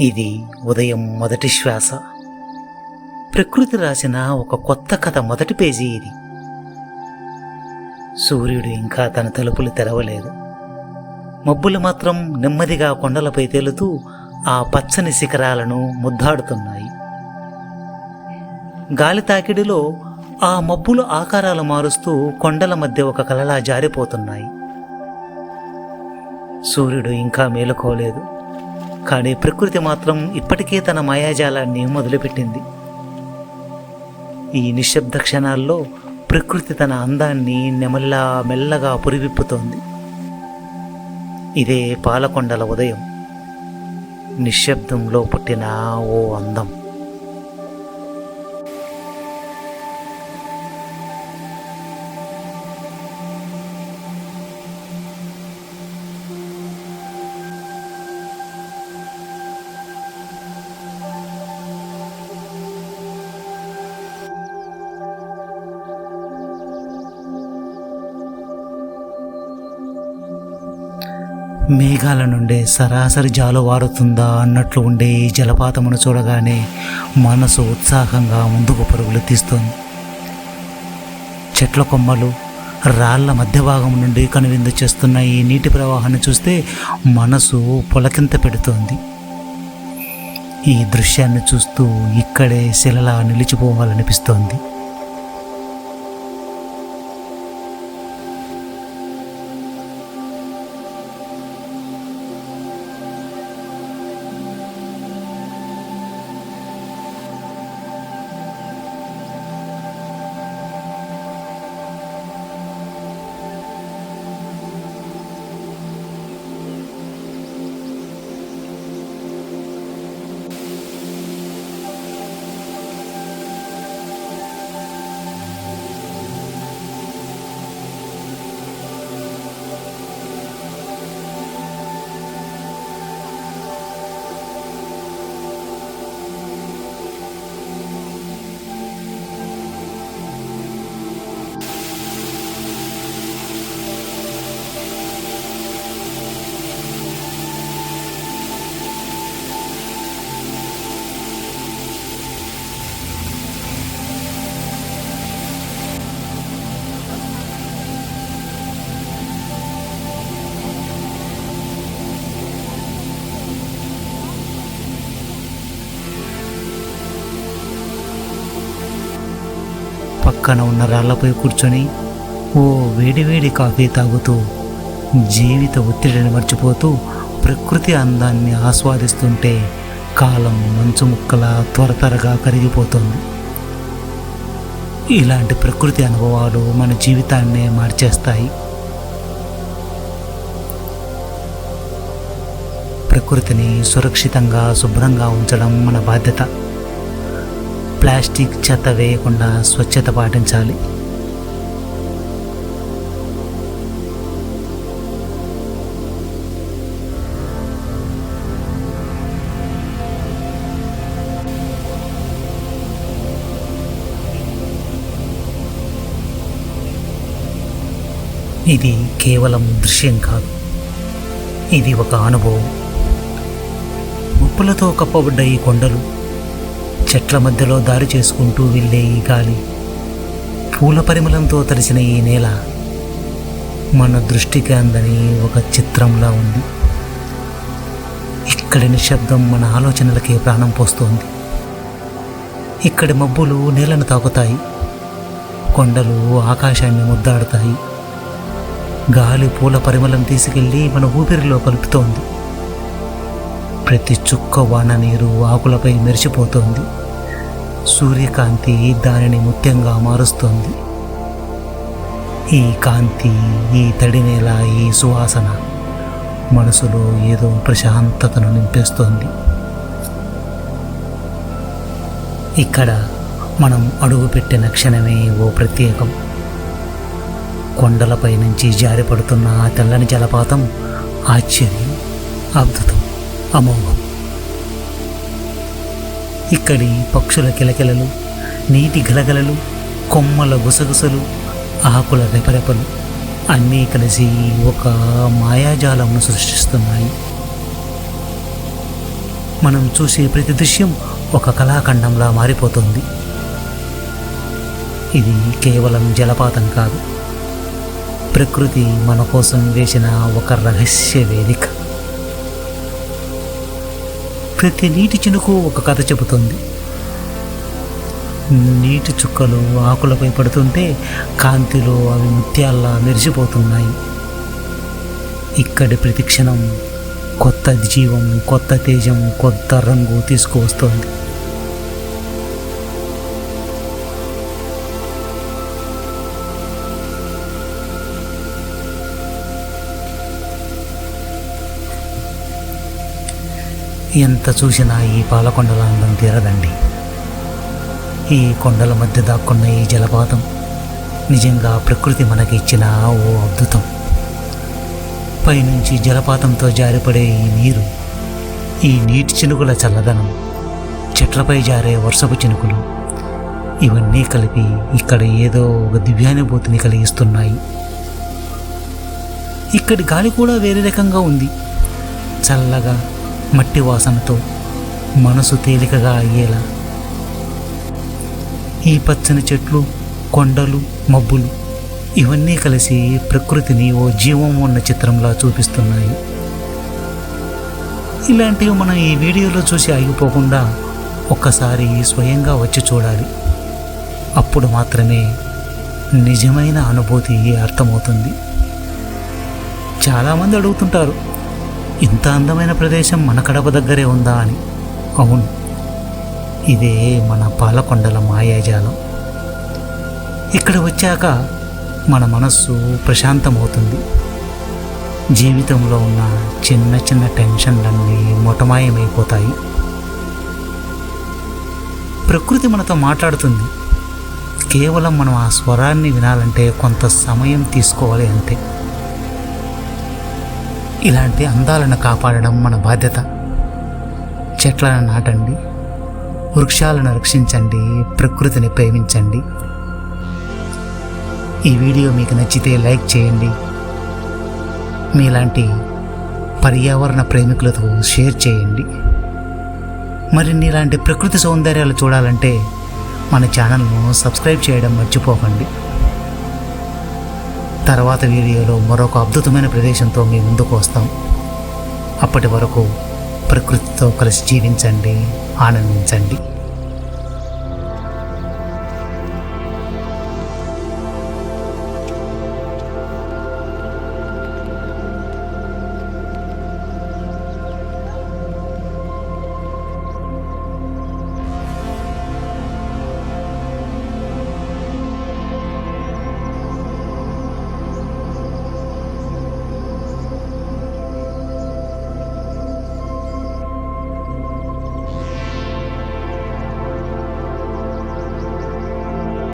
ఇది ఉదయం మొదటి శ్వాస. ప్రకృతి రాసిన ఒక కొత్త కథ మొదటి పేజీ ఇది. సూర్యుడు ఇంకా తన తలుపులు తెరవలేదు. మబ్బులు మాత్రం నెమ్మదిగా కొండలపై తేలుతూ ఆ పచ్చని శిఖరాలను ముద్దాడుతున్నాయి. గాలి తాకిడిలో ఆ మబ్బులు ఆకారాలు మారుస్తూ కొండల మధ్య ఒక కలలా జారిపోతున్నాయి. సూర్యుడు ఇంకా మేలుకోలేదు. కానీ ప్రకృతి మాత్రం ఇప్పటికే తన మాయాజాలాన్ని మొదలుపెట్టింది. ఈ నిశ్శబ్ద క్షణాల్లో ప్రకృతి తన అందాన్ని నెమల్లా మెల్లగా పురివిప్పుతోంది. ఇదే పాలకొండల ఉదయం. నిశ్శబ్దంలో పుట్టిన ఓ అందం. మేఘాల నుండే సరాసరి జాలు వారుతుందా అన్నట్లు ఉండే ఈ జలపాతమును చూడగానే మనసు ఉత్సాహంగా ముందుకు పరుగులు తీస్తోంది. చెట్ల కొమ్మలు రాళ్ళ మధ్య భాగం నుండి కనువిందు చేస్తున్న ఈ నీటి ప్రవాహాన్ని చూస్తే మనసు పులకింత పెడుతోంది. ఈ దృశ్యాన్ని చూస్తూ ఇక్కడే శిలలా నిలిచిపోవాలనిపిస్తోంది. పక్కన ఉన్న రాళ్ళపై కూర్చొని ఓ వేడివేడి కాఫీ తాగుతూ జీవిత ఒత్తిడిని మర్చిపోతూ ప్రకృతి అందాన్ని ఆస్వాదిస్తుంటే కాలం మంచు ముక్కలా త్వర త్వరగా కరిగిపోతుంది. ఇలాంటి ప్రకృతి అనుభవాలు మన జీవితాన్నే మార్చేస్తాయి. ప్రకృతిని సురక్షితంగా శుభ్రంగా ఉంచడం మన బాధ్యత. ప్లాస్టిక్ చెత్త వేయకుండా స్వచ్ఛత పాటించాలి. ఇది కేవలం దృశ్యం కాదు. ఇది ఒక అనుభవం. ముప్పులతో కప్పబడ్డ ఈ కొండలు చెట్ల మధ్యలో దారి చేసుకుంటూ వెళ్ళే ఈ గాలి పూల పరిమళంతో తడిసిన ఈ నేల మన దృష్టికి అందని ఒక చిత్రంలా ఉంది. ఇక్కడి నిశ్శబ్దం మన ఆలోచనలకి ప్రాణం పోస్తోంది. ఇక్కడి మబ్బులు నేలను తాకుతాయి కొండలు ఆకాశాన్ని ముద్దాడుతాయి. గాలి పూల పరిమళం తీసుకెళ్ళి మన ఊపిరిలో కలుపుతోంది. ప్రతి చుక్క వాన నీరు ఆకులపై మెరిసిపోతోంది. సూర్యకాంతి దానిని ముత్యంగా మారుస్తోంది. ఈ కాంతి ఈ తడి నేల ఈ సువాసన మనసులో ఏదో ప్రశాంతతను నింపేస్తోంది. ఇక్కడ మనం అడుగుపెట్టిన క్షణమే ఓ ప్రత్యేకం. కొండలపై నుంచి జారిపడుతున్న ఆ తెల్లని జలపాతం ఆశ్చర్యం అద్భుతం. అమోఘం. ఇక్కడి పక్షుల కిలకిలలు నీటి గలగలలు కొమ్మల గుసగుసలు ఆకుల రెపరెపలు అన్నీ కలిసి ఒక మాయాజాలంను సృష్టిస్తున్నాయి. మనం చూసే ప్రతి దృశ్యం ఒక కళాఖండంలా మారిపోతుంది. ఇది కేవలం జలపాతం కాదు. ప్రకృతి మన కోసం వేసిన ఒక రహస్య వేదిక. ప్రతి నీటి చినుకు ఒక కథ చెబుతుంది. నీటి చుక్కలు ఆకులపై పడుతుంటే కాంతిలో అవి ముత్యాల్లా మెరిసిపోతున్నాయి. ఇక్కడి ప్రతి క్షణం కొత్త జీవం కొత్త తేజం కొత్త రంగు తీసుకువస్తోంది. ఎంత చూసినా ఈ పాలకొండల అందం తీరదండి. ఈ కొండల మధ్య దాక్కున్న ఈ జలపాతం నిజంగా ప్రకృతి మనకి ఇచ్చిన ఓ అద్భుతం. పైనుంచి జలపాతంతో జారిపడే ఈ నీరు ఈ నీటి చినుకుల చల్లదనం చెట్లపై జారే వర్షపు చినుకులు ఇవన్నీ కలిపి ఇక్కడ ఏదో ఒక దివ్యానుభూతిని కలిగిస్తున్నాయి. ఇక్కడి గాలి కూడా వేరే రకంగా ఉంది. చల్లగా మట్టి వాసనతో మనసు తేలికగా అయ్యేలా. ఈ పచ్చని చెట్లు కొండలు మబ్బులు ఇవన్నీ కలిసి ప్రకృతిని ఓ జీవం ఉన్న చిత్రంలా చూపిస్తున్నాయి. ఇలాంటివి మనం ఈ వీడియోలో చూసి ఆగిపోకుండా ఒక్కసారి స్వయంగా వచ్చి చూడాలి. అప్పుడు మాత్రమే నిజమైన అనుభూతి అర్థమవుతుంది. చాలామంది అడుగుతుంటారు ఇంత అందమైన ప్రదేశం మన కడప దగ్గరే ఉందా అని. అవును ఇదే మన పాలకొండల మాయాజాలం. ఇక్కడ వచ్చాక మన మనస్సు ప్రశాంతమవుతుంది. జీవితంలో ఉన్న చిన్న చిన్న టెన్షన్లన్నీ మొటమాయమైపోతాయి. ప్రకృతి మనతో మాట్లాడుతుంది. కేవలం మనం ఆ స్వరాన్ని వినాలంటే కొంత సమయం తీసుకోవాలి అంతే. ఇలాంటి అందాలను కాపాడడం మన బాధ్యత. చెట్లను నాటండి. వృక్షాలను రక్షించండి. ప్రకృతిని ప్రేమించండి. ఈ వీడియో మీకు నచ్చితే లైక్ చేయండి. మీలాంటి పర్యావరణ ప్రేమికులతో షేర్ చేయండి. మరిన్ని ఇలాంటి ప్రకృతి సౌందర్యాలు చూడాలంటే మన ఛానల్ను సబ్స్క్రైబ్ చేయడం మర్చిపోకండి. తర్వాత వీడియోలో మరొక అద్భుతమైన ప్రదేశంతో మీ ముందుకు వస్తాం. అప్పటి వరకు ప్రకృతితో కలిసి జీవించండి ఆనందించండి.